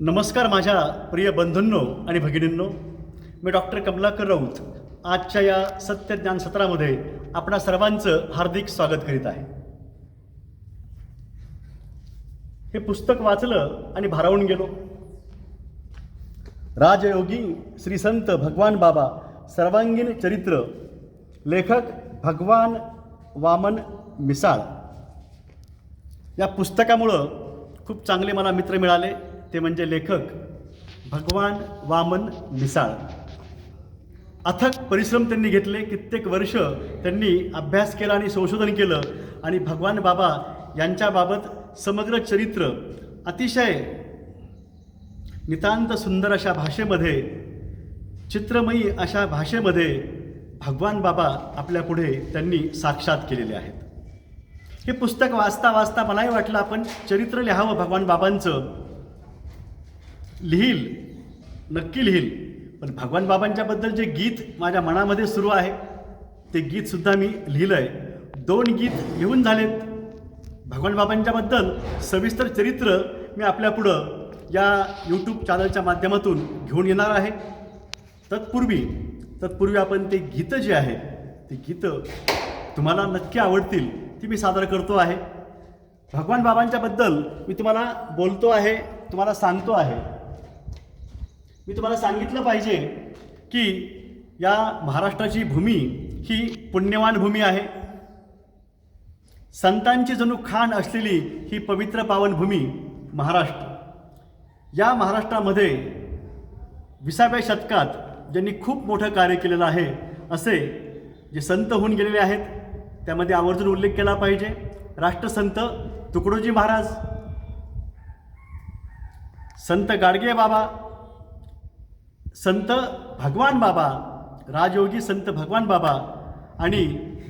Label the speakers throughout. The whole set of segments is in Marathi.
Speaker 1: नमस्कार माझ्या प्रिय बंधूंनो आणि भगिनींनो. मी डॉक्टर कमलाकर राऊत. आजच्या या सत्यज्ञान सत्रामध्ये आपणा सर्वांचं हार्दिक स्वागत करीत आहे. हे पुस्तक वाचलं आणि भारावून गेलो. राजयोगी श्री संत भगवान बाबा सर्वांगीण चरित्र. लेखक भगवान वामन मिसाळ. या पुस्तकामुळं खूप चांगले मला मित्र मिळाले. ते म्हणजे लेखक भगवान वामन मिसाळ. अथक परिश्रम त्यांनी घेतले कित्येक वर्ष त्यांनी अभ्यास केला आणि संशोधन केलं आणि भगवान बाबा यांच्याबाबत समग्र चरित्र अतिशय नितांत सुंदर अशा भाषेमध्ये चित्रमयी अशा भाषेमध्ये भगवान बाबा आपल्यापुढे त्यांनी साक्षात केलेले आहेत. हे पुस्तक वाचता वाचता मलाही वाटलं आपण चरित्र लिहावं भगवान बाबांचं. लिहील नक्की लिहील. पण भगवान बाबांच्याबद्दल जे गीत माझ्या मनामध्ये सुरू आहे ते गीतसुद्धा मी लिहिलं आहे दोन गीत लिहून झालेत. भगवान बाबांच्याबद्दल सविस्तर चरित्र मी आपल्यापुढं या यूट्यूब चॅनलच्या माध्यमातून घेऊन येणार आहे. तत्पूर्वी तत्पूर्वी आपण ते गीतं जे आहे ते गीतं तुम्हाला नक्की आवडतील ती मी सादर करतो आहे. भगवान बाबांच्याबद्दल मी तुम्हाला बोलतो आहे तुम्हाला सांगतो आहे. मी तुम्हाला सांगितलं पाहिजे की या महाराष्ट्राची भूमी ही पुण्यवान भूमी आहे. संतांची जणू खाण असलेली ही पवित्र पावन भूमी महाराष्ट्र. या महाराष्ट्रामध्ये विसाव्या शतकात ज्यांनी खूप मोठं कार्य केलेलं आहे असे जे संत होऊन गेलेले आहेत त्यामध्ये आवर्जून उल्लेख केला पाहिजे. राष्ट्रसंत तुकडोजी महाराज संत गाडगे बाबा संत भगवान बाबा राजयोगी संत भगवान बाबा आणि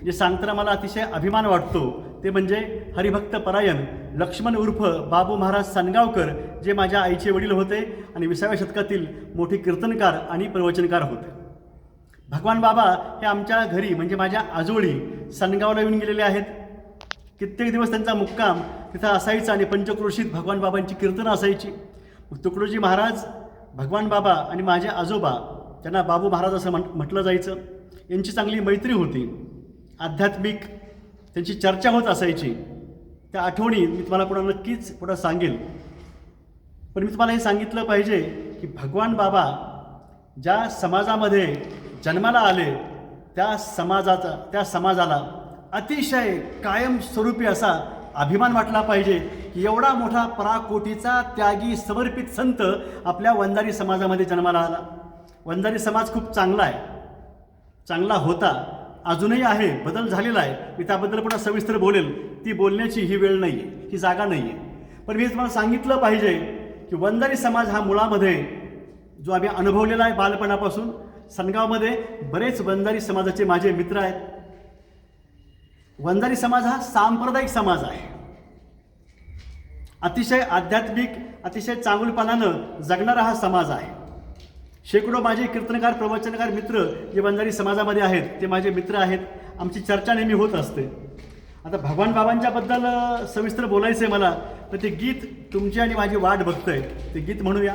Speaker 1: जे सांगताना मला अतिशय अभिमान वाटतो ते म्हणजे हरिभक्त परायण लक्ष्मण उर्फ बाबू महाराज सनगावकर जे माझ्या आईचे वडील होते आणि विसाव्या शतकातील मोठे कीर्तनकार आणि प्रवचनकार होते. भगवान बाबा हे आमच्या घरी म्हणजे माझ्या आजोळी सनगावला येऊन गेलेले आहेत. कित्येक दिवस त्यांचा मुक्काम तिथं असायचा आणि पंचक्रोशीत भगवान बाबांची कीर्तनं असायची. मग तुकडोजी महाराज भगवान बाबा आणि माझे आजोबा त्यांना बाबू महाराज असं म्हट म्हटलं जायचं. यांची चांगली मैत्री होती. आध्यात्मिक त्यांची चर्चा होत असायची. त्या आठवणी मी तुम्हाला पुढं नक्कीच पुढं सांगेल. पण मी तुम्हाला हे सांगितलं पाहिजे की भगवान बाबा ज्या समाजामध्ये जन्माला आले त्या समाजाचा त्या समाजाला अतिशय कायमस्वरूपी असा अभिमान वाटला पाहिजे. की एवढा मोठा पराकोटीचा त्यागी समर्पित संत आपल्या वंजारी समाजामध्ये जन्माला आला. वंजारी समाज खूप चांगला आहे. चांगला होता. अजूनही आहे. बदल झालेला आहे. मी त्याबद्दल पुन्हा सविस्तर बोलेल. ती बोलण्याची ही वेळ नाही आहे ही जागा नाही आहे पण मी तुम्हाला सांगितलं पाहिजे की वंजारी समाज हा मुळामध्ये जो आम्ही अनुभवलेला आहे बालपणापासून सनगावमध्ये बरेच वंजारी समाजाचे माझे मित्र आहेत. वंजारी समाज हा सांप्रदायिक समाज आहे. अतिशय आध्यात्मिक अतिशय चांगुलपणानं जगणारा हा समाज आहे. शेकडो माझे कीर्तनकार प्रवचनकार मित्र जे वंजारी समाजामध्ये आहेत ते माझे मित्र आहेत. आमची चर्चा नेहमी होत असते. आता भगवान बाबांच्याबद्दल सविस्तर बोलायचं आहे मला तर ते गीत तुमची आणि माझी वाट बघतंय. ते गीत म्हणूया.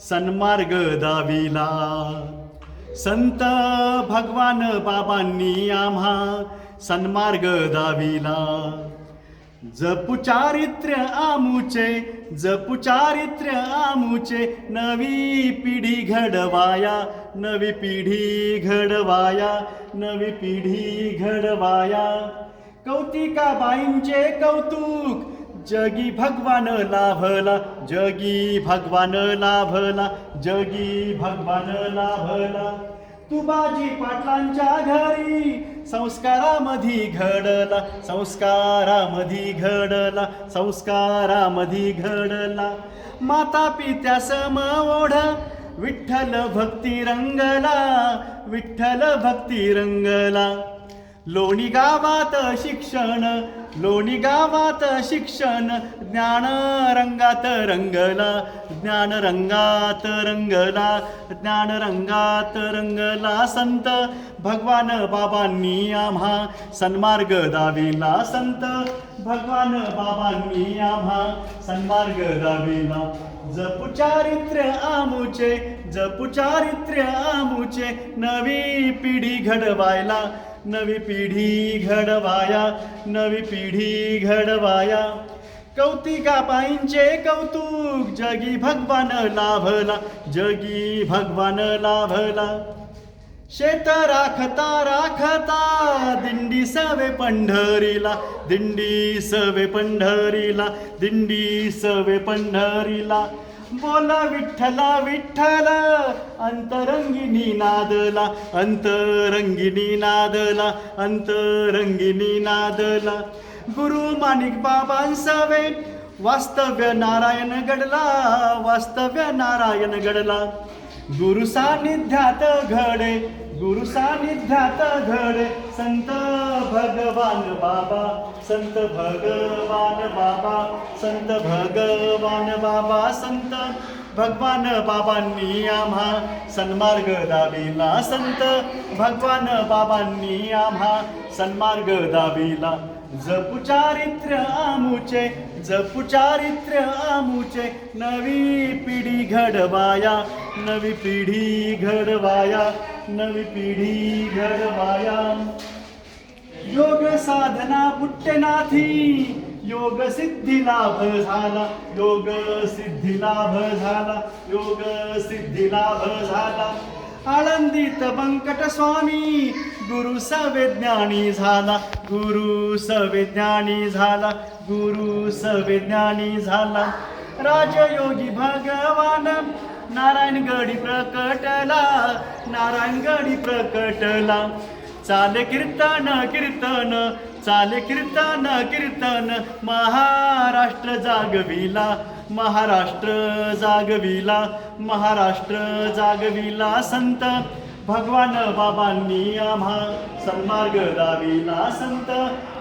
Speaker 1: सन्मार्ग दाविला. संत भगवान बाबांनी आम्हा सन्मार्ग दाविला. जपुचारित्र्य आमुचे जपू चारित्र्य आमुचे नवी पिढी घडवाया नवी पिढी घडवाया नवी पिढी घडवाया. कौतिकाबाईंचे कौतुक जगी भगवान लाभला जगी भगवान लाभला जगी भगवान लाभला. तुबाजी पाटलांच्या घरी संस्कारामधी घडला संस्कारामधी घडला संस्कारामधी घडला. माता पित्या सम ओढ विठ्ठल भक्ती रंगला विठ्ठल भक्ती रंगला. लोणी गावात शिक्षण लोणी गावात शिक्षण ज्ञान रंगात रंगला ज्ञान रंगात रंगला ज्ञान रंगात रंगला संत. भगवान बाबांनी आम्हा सन्मार्ग दाविला संत. भगवान बाबांनी आम्हा सन्मार्ग दाविला. जपू चारित्र्य आमुचे जपू चारित्र्य आमुचे नवी पिढी घडवायला नवी पिढी घडवाया नवी पिढी घडवाया. कौतिका पाईंचे कौतुक जगी भगवान लाभला जगी भगवान लाभला. शेत राखता राखता दिंडी सवे पंढरीला दिंडी सवे पंढरीला दिंडी सवे पंढरीला. बोला विठ्ठला विठ्ठल अंतरंगिनी नादला अंतरंगिनी नादला अंतरंगिनी नादला. गुरु माणिक बाबांसवे वास्तव्य नारायण गडला वास्तव्य नारायण घडला गुरु सानिध्यात घडे गुरु सानिध्यात घडे. संत भगवान बाबा संत भगवान बाबा संत भगवान बाबा संत भगवान बाबांनी आम्हा सन्मार्ग दाविला संत भगवान बाबांनी आम्हा सन्मार्ग दाविला जपू चारित्र्य आमुचे जपू चारित्र्य आमुचे नवी पिढी घडवाया नवी पिढी घडवाया नवी पिढी घडवाया. योग साधना पुट्टनाथी योग सिद्धी लाभ झाला योग सिद्धी लाभ झाला योग सिद्धी लाभ झाला. आळंदीत बंकट स्वामी गुरु सवेज्ञानी झाला गुरु सवेज्ञानी झाला. गुरु सवेज्ञानी झाला. राजयोगी भगवान नारायण गडी प्रकटला. नारायण गडी प्रकटला. चाले कीर्तन कीर्तन चाले कीर्तन कीर्तन. महाराष्ट्र जागविला. महाराष्ट्र जागविला. महाराष्ट्र जागविला संत. भगवान बाबांनी आम्हा सन्मार्ग दाविला संत.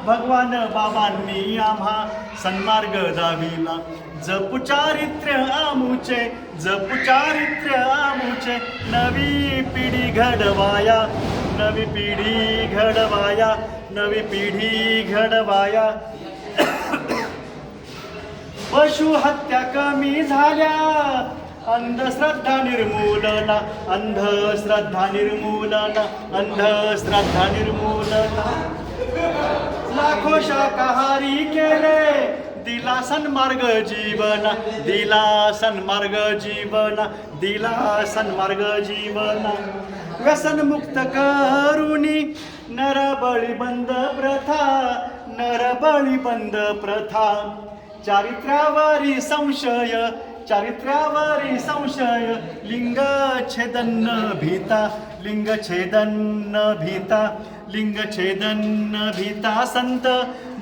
Speaker 1: भगवान बाबांनी आम्हा सन्मार्ग दाविला. जपू चारित्र्य आमुचे जपू चारित्र्य आमुचे. नवी पिढी घडवाया नवी पिढी घडवाया नवी पिढी घडवाया. पशु हत्या कमी झाल्या अंधश्रद्धा निर्मूलना अंधश्रद्धा निर्मूलना अंधश्रद्धा निर्मूलना। लाखो शाकाहारी केले दिला सन्मार्ग जीवना दिला सन्मार्ग जीवना दिला सन्मार्ग जीवना। व्यसनमुक्त करुणी नरबळी बंद प्रथा नरबळी बंद प्रथा। चारित्र्यावरी संशय चारित्र्यावरी संशय लिंग छेदन भीता लिंग छेदन भीता लिंग छेदन भीता संत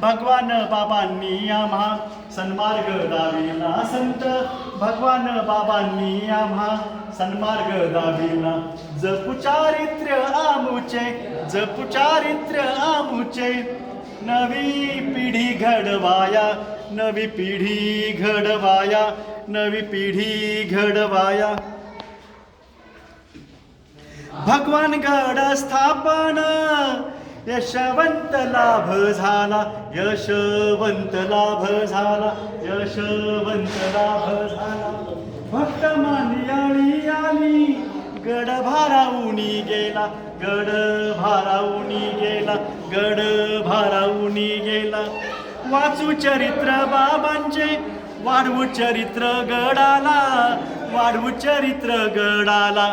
Speaker 1: भगवान बाबांनी आम्हा सन्मार्ग दाविला संत भगवान बाबांनी आम्हा सन्मार्ग दाविला. जपु चारित्र्य आमुचे जपु चारित्र्य आमुचे नवी पिढी घडवाया नवी पिढी घडवाया नवी पिढी घडवाया। भगवान गड स्थापन यशवंत लाभ झाला यशवंत लाभ झाला यशवंत लाभ झाला। भक्त मानियाळी आली गड भारावणी गेला गड भारावणी गेला गड भाराऊनी गेला। वाचू चरित्र बाबांचे वाढवू चरित्र गडाला वाढवू चरित्र गडाला.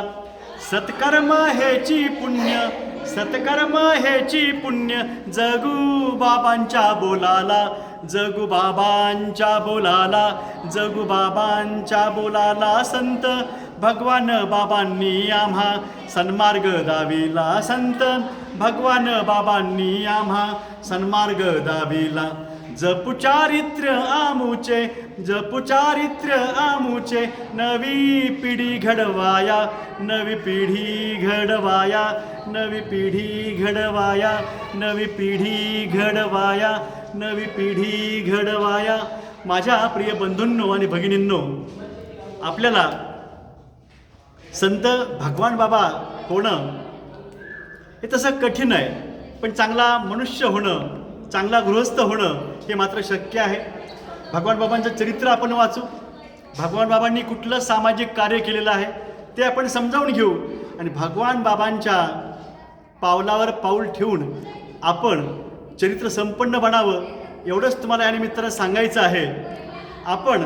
Speaker 1: सत्कर्म हेची पुण्य सत्कर्म हेची पुण्य जगू बाबांच्या बोलाला जगू बाबांच्या बोलाला जगू बाबांच्या बोलाला संत भगवान बाबांनी आम्हा सन्मार्ग दाविला संत भगवान बाबांनी आम्हा सन्मार्ग दाविला. जपु चारित्र्य आमुचे जपु चारित्र्य आमुचे नवी पिढी घडवाया नवी पिढी घडवाया नवी पिढी घडवाया नवी पिढी घडवाया नवी पिढी घडवाया. माझ्या प्रिय बंधूंनो आणि भगिनींनो आपल्याला संत भगवान बाबा होणं हे तसं कठीण आहे पण चांगला मनुष्य होणं चांगला गृहस्थ होणं हे मात्र शक्य आहे. भगवान बाबांचं चरित्र आपण वाचू. भगवान बाबांनी कुठलं सामाजिक कार्य केलेलं आहे ते आपण समजावून घेऊ. आणि भगवान बाबांच्या पावलावर पाऊल ठेवून आपण चरित्र संपन्न बनावं एवढंच तुम्हाला या निमित्तानं सांगायचं आहे. आपण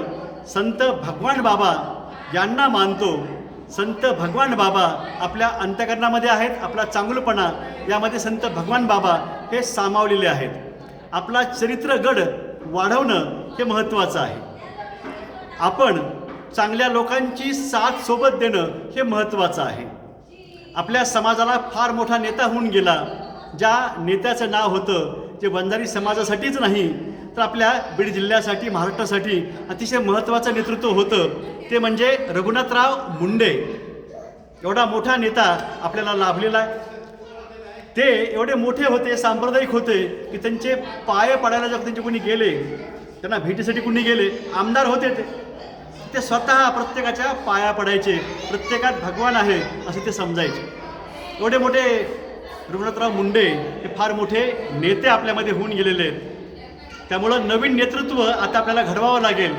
Speaker 1: संत भगवान बाबा यांना मानतो. संत भगवान बाबा आपल्या अंतकरणामध्ये आहेत आपला चांगलपणा यामध्ये संत भगवान बाबा हे सामावलेले आहेत. आपला चरित्र गड वाढवणं हे महत्त्वाचं आहे. आपण चांगल्या लोकांची साथ सोबत देणं हे महत्त्वाचं आहे. आपल्या समाजाला फार मोठा नेता होऊन गेला ज्या नेत्याचं नाव होतं जे बंजारी समाजासाठीच नाही तर आपल्या बीड जिल्ह्यासाठी महाराष्ट्रासाठी अतिशय महत्त्वाचं नेतृत्व होतं. ते म्हणजे रघुनाथराव मुंडे. एवढा मोठा नेता आपल्याला लाभलेला आहे. ते एवढे मोठे होते सांप्रदायिक होते की त्यांचे पाय पडायला जर त्यांचे कोणी गेले त्यांना भेटीसाठी कोणी गेले आमदार होते ते. ते स्वतः प्रत्येकाच्या पाया पडायचे प्रत्येकात भगवान आहे असे ते समजायचे. एवढे मोठे रघुनाथराव मुंडे हे फार मोठे नेते आपल्यामध्ये होऊन गेलेले आहेत. त्यामुळं नवीन नेतृत्व आता आपल्याला घडवावं लागेल.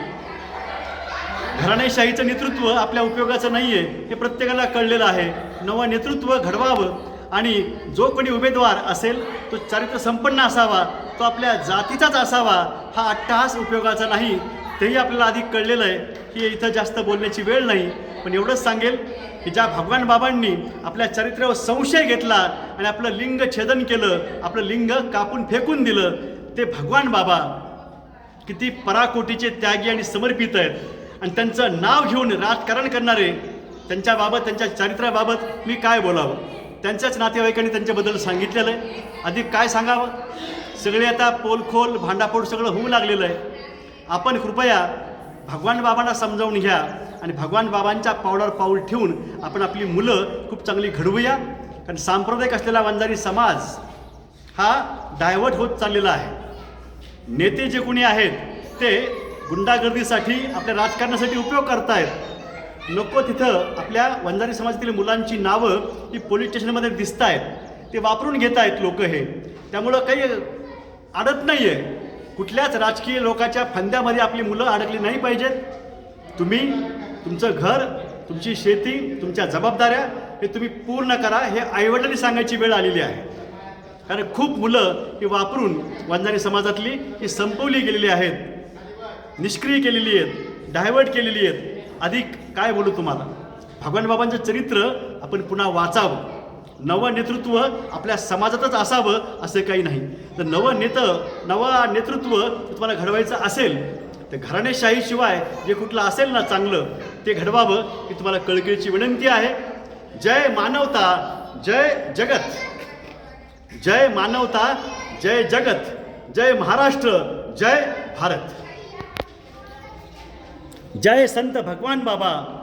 Speaker 1: घराणेशाहीचं नेतृत्व आपल्या उपयोगाचं नाही आहे हे प्रत्येकाला कळलेलं आहे. नवं नेतृत्व घडवावं आणि जो कोणी उमेदवार असेल तो चारित्र्य संपन्न असावा तो आपल्या जातीचाच असावा हा अट्टहास उपयोगाचा नाही तेही आपल्याला आधी कळलेलं आहे की इथं जास्त बोलण्याची वेळ नाही. पण एवढंच सांगेल की ज्या भगवान बाबांनी आपल्या चरित्र्यावर संशय घेतला आणि आपलं लिंग छेदन केलं आपलं लिंग कापून फेकून दिलं ते भगवान बाबा किती पराकोटीचे त्यागी आणि समर्पित आहेत. आणि त्यांचं नाव घेऊन राजकारण करणारे त्यांच्याबाबत त्यांच्या चरित्राबाबत मी काय बोलावं? त्यांच्याच नातेवाईकांनी त्यांच्याबद्दल सांगितलेलं आहे. अधिक काय सांगावं? सगळे आता पोलखोल भांडाफोड सगळं होऊ लागलेलं आहे. आपण कृपया भगवान बाबांना समजावून घ्या आणि भगवान बाबांच्या पावलावर पाऊल ठेवून आपण आपली मुलं खूप चांगली घडवूया. कारण सांप्रदायिक असलेला वंजारी समाज हा डायव्हर्ट होत चाललेला आहे. नेते जे कोणी आहेत ते गुंडागर्दीसाठी आपल्या राजकारणासाठी उपयोग करतायत. नको तिथं आपल्या वंजारी समाजातील मुलांची नावं ही पोलीस स्टेशनमध्ये दिसत आहेत ते वापरून घेत आहेत लोक हे. त्यामुळं काही अडत नाही आहे कुठल्याच राजकीय लोकाच्या फंद्यामध्ये आपली मुलं अडकली नाही पाहिजेत. तुम्ही तुमचं घर तुमची शेती तुमच्या जबाबदाऱ्या हे तुम्ही पूर्ण करा हे आईवडिलांनी सांगायची वेळ आलेली आहे. कारण खूप मुलं ही वापरून वंजारी समाजातली ही संपवली गेलेली आहेत. निष्क्रिय केलेली आहेत. डायव्हर्ट केलेली आहेत. अधिक काय बोलू तुम्हाला? भगवान बाबांचं चरित्र आपण पुन्हा वाचावं. नवं नेतृत्व आपल्या समाजातच असावं असं काही नाही. तर नवं नेत नवं नेतृत्व तुम्हाला घडवायचं असेल तर घराणेशाहीशिवाय जे कुठलं असेल ना चांगलं ते घडवावं ही तुम्हाला कळकळीची विनंती आहे. जय मानवता जय जगत. जय मानवता जय जगत. जय महाराष्ट्र जय भारत. जय संत भगवान बाबा।